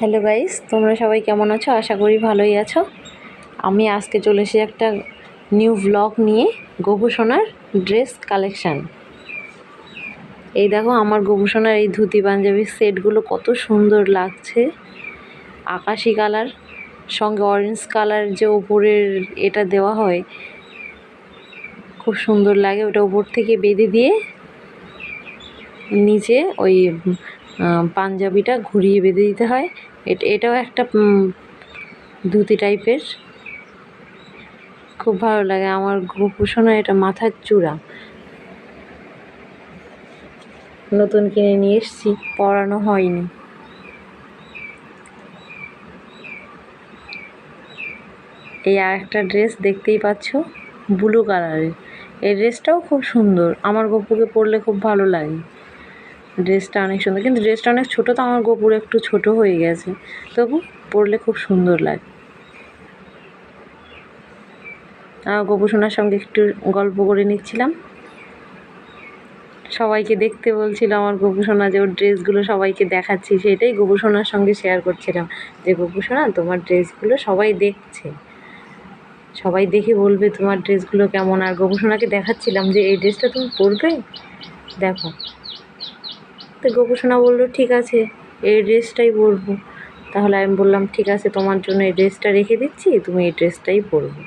Hello guys, তোমরা সবাই কেমন আছো? আশা করি ভালোই আছো। আমি আজকে চলে এসেছি একটা নিউ ব্লগ নিয়ে গোপুসোনার ড্রেস কালেকশান এই দেখো, আমার গোপুসোনার এই ধুতি পাঞ্জাবির সেটগুলো কত সুন্দর লাগছে। আকাশি কালার, সঙ্গে অরেঞ্জ কালার যে উপরের এটা দেওয়া হয়, খুব সুন্দর লাগে। ওটা উপর থেকে বেঁধে দিয়ে, নিচে ওই পাঞ্জাবিটা ঘুরিয়ে বেঁধে দিতে হয়। এট- এটাও একটা ধুতি টাইপের। খুব ভালো লাগে। আমার গোপুসোনা এটা মাথার চূড়া। নতুন কিনে নিয়ে এসেছি, পরানো হয়নি। এই আর একটা ড্রেস দেখতেই পাচ্ছ, ব্লু কালারের। এই ড্রেসটাও খুব সুন্দর। আমার গপুকে পরলে খুব ভালো লাগে। ড্রেসটা অনেক সুন্দর। কিন্তু ড্রেসটা অনেক ছোটো, তো আমার গোপুর একটু ছোট হয়ে গেছে। তবু পরলে খুব সুন্দর লাগে। আমার গোপুসোনার সঙ্গে একটু গল্প করে নিচ্ছিলাম। সবাইকে দেখতে বলছিল আমার গোপুসোনা যে ওর ড্রেসগুলো সবাইকে দেখাচ্ছি, সেটাই গোপুসোনার সঙ্গে শেয়ার করছিলাম। যে গোপুসোনা তোমার ড্রেসগুলো সবাই দেখছে। সবাই দেখে বলবে তোমার ড্রেসগুলো কেমন। আর গোপুসোনাকে দেখাচ্ছিলাম যে, এই ড্রেসটা তুমি পরবে? দেখো গোপুসোনা বলল, ঠিক আছে, এই ড্রেসটাই পরবো। তাহলে আমি বললাম, ঠিক আছে, তোমার জন্য এই ড্রেসটা রেখে দিচ্ছি, তুমি এই ড্রেসটাই পরবে।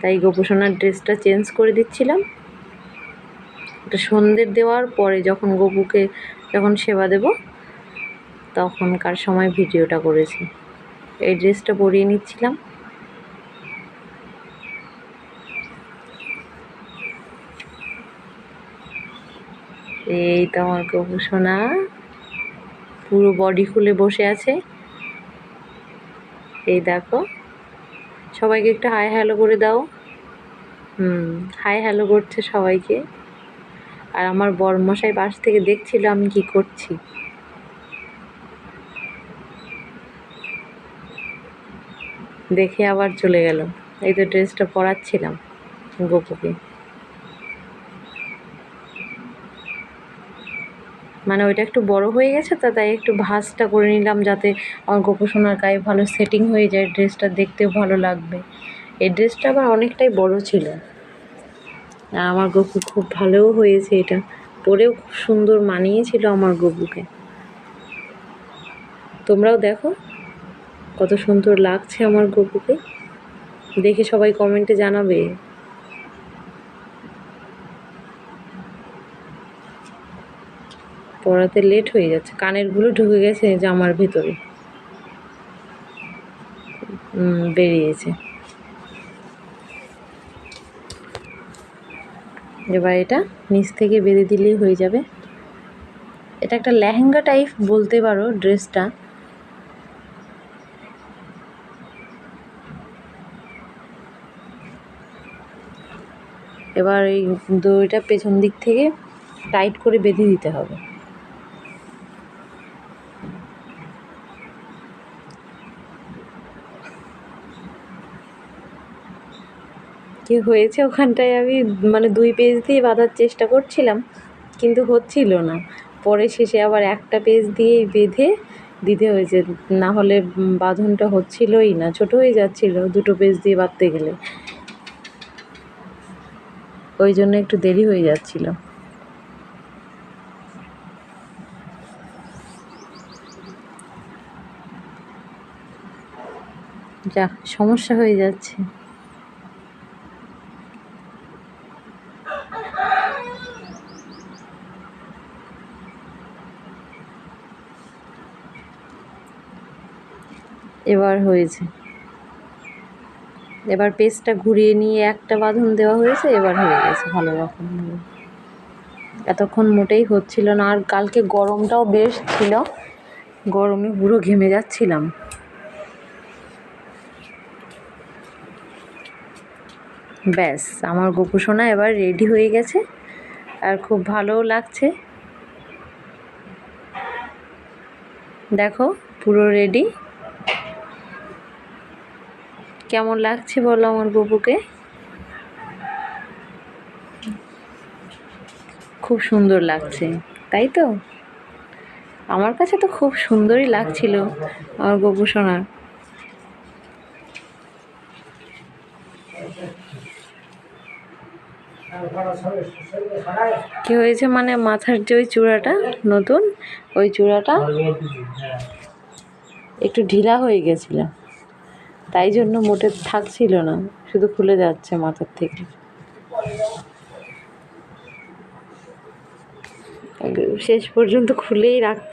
তাই গোপুসোনার ড্রেসটা চেঞ্জ করে দিচ্ছিলাম। ওটা সন্ধ্যের দেওয়ার পরে যখন গপুকে যখন সেবা দেব, তখনকার সময় ভিডিওটা করেছি। এই ড্রেসটা পরিয়ে নিচ্ছিলাম। এই তো আমার গপু সোনা। পুরো বডি খুলে বসে আছে। এই দেখো। সবাইকে একটু হাই হ্যালো করে দাও। হুম হাই হ্যালো করছে সবাইকে। আর আমার বরমশাই পাশ থেকে দেখছিল আমি কি করছি। দেখে আবার চলে গেল। এই তো ড্রেসটা পরাচ্ছিলাম গোপুকে। মানে ওইটা একটু বড় হয়ে গেছে তো তাই একটু ভাঁজটা করে নিলাম যাতে আমার গোপুসোনার গায়ে ভালো সেটিং হয়ে যায় ড্রেসটা দেখতেও ভালো লাগবে। এই ড্রেসটা আবার অনেকটাই বড় ছিল। আর আমার গপু খুব ভালোও হয়েছে এটা। পরেও খুব সুন্দর মানিয়েছিল আমার গপুকে। তোমরাও দেখো কত সুন্দর লাগছে আমার গপুকে। দেখে সবাই কমেন্টে জানাবে। পড়াতে লেট হয়ে যাচ্ছে। কানেরগুলো ঢুকে গেছে জামার ভিতরে। বেরিয়েছে। এবার এটা নিচ থেকে বেঁধে দিলেই হয়ে যাবে। এটা একটা লেহেঙ্গা টাইপ বলতে পারো ড্রেসটা। এবার এই দড়িটা পেছন দিক থেকে টাইট করে বেঁধে দিতে হবে। কি হয়েছে ওখানটায় আমি মানে দুই পেজ দিয়ে বাঁধার চেষ্টা করছিলাম, কিন্তু হচ্ছিল না। পরে শেষে আবার একটা পেজ দিয়েই বেঁধে দিতে হয়েছে, না হলে বাঁধনটা হচ্ছিলই না, ছোট হয়ে যাচ্ছিল দুটো পেজ দিয়ে বাঁধতে গেলে। ওই জন্য একটু দেরি হয়ে যাচ্ছিল। যা, সমস্যা হয়ে যাচ্ছে। এবার হয়েছে। এবার পেস্টটা ঘুরিয়ে নিয়ে একটা বাঁধন দেওয়া হয়েছে, এবার হয়ে গেছে ভালো রকম এতক্ষণ মোটেই হচ্ছিল না, আর কালকে গরমটাও বেশ ছিল, গরমে পুরো ঘেমে যাচ্ছিলাম। ব্যাস, আমার গোপুসোনা এবার রেডি হয়ে গেছে, আর খুব ভালোও লাগছে। দেখো, পুরো রেডি কেমন লাগছে বলো আমার বুবুকে? খুব সুন্দর লাগছে, তাই তো? আমার কাছে তো খুব সুন্দরই লাগছিল আমার গপু সোনার। কি হয়েছে মানে মাথার যে ওই চূড়াটা নতুন, ওই চূড়াটা? একটু ঢিলা হয়ে গেছিল। তাই জন্য মোটে থাকছিল না শুধু খুলে যাচ্ছে মাথার থেকে। শেষ পর্যন্ত খুলেই রাখ